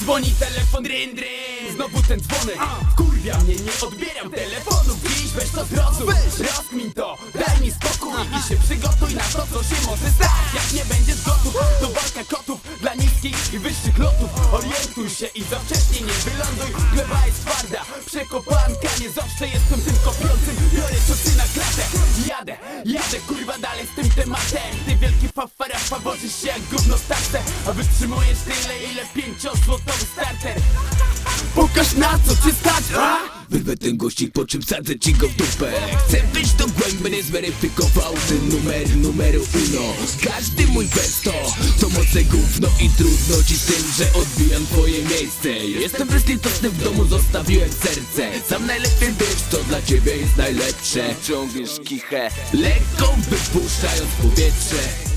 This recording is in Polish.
Dzwoni telefon, ryn, ryn. Znowu ten dzwonek. Kurwia mnie, nie odbieram telefonu Dziś weź to zrozum Rozkmin to, daj mi spokój I się przygotuj na to, co się może stać. Jak nie będziesz gotów, to walka kotów Dla niskich i wyższych lotów Orientuj się i za wcześnie nie wyląduj. Gleba jest twarda, przekopanka Nie zawsze jestem tym kopiącym Biorę ciosy na klatę. Jadę, jadę kurwa dalej z tym tematem Fafara faworzysz się jak gówno starce A wytrzymujesz tyle ile pięciozłotowy starter. Pokaż na co cię stać, a? Wyrwę ten gościk, po czym sadzę ci go w dupę. Chcę wyjść do głębi, nie zweryfikował ten numer, numeru uno. Każdy mój besto, to moce gówno i trudno ci z tym, że odbijam twoje miejsce. Jestem bezlitosny w domu, zostawiłem serce. Sam najlepiej wiesz, co dla ciebie jest najlepsze. Ciągniesz kichę, lekko wypuszczając powietrze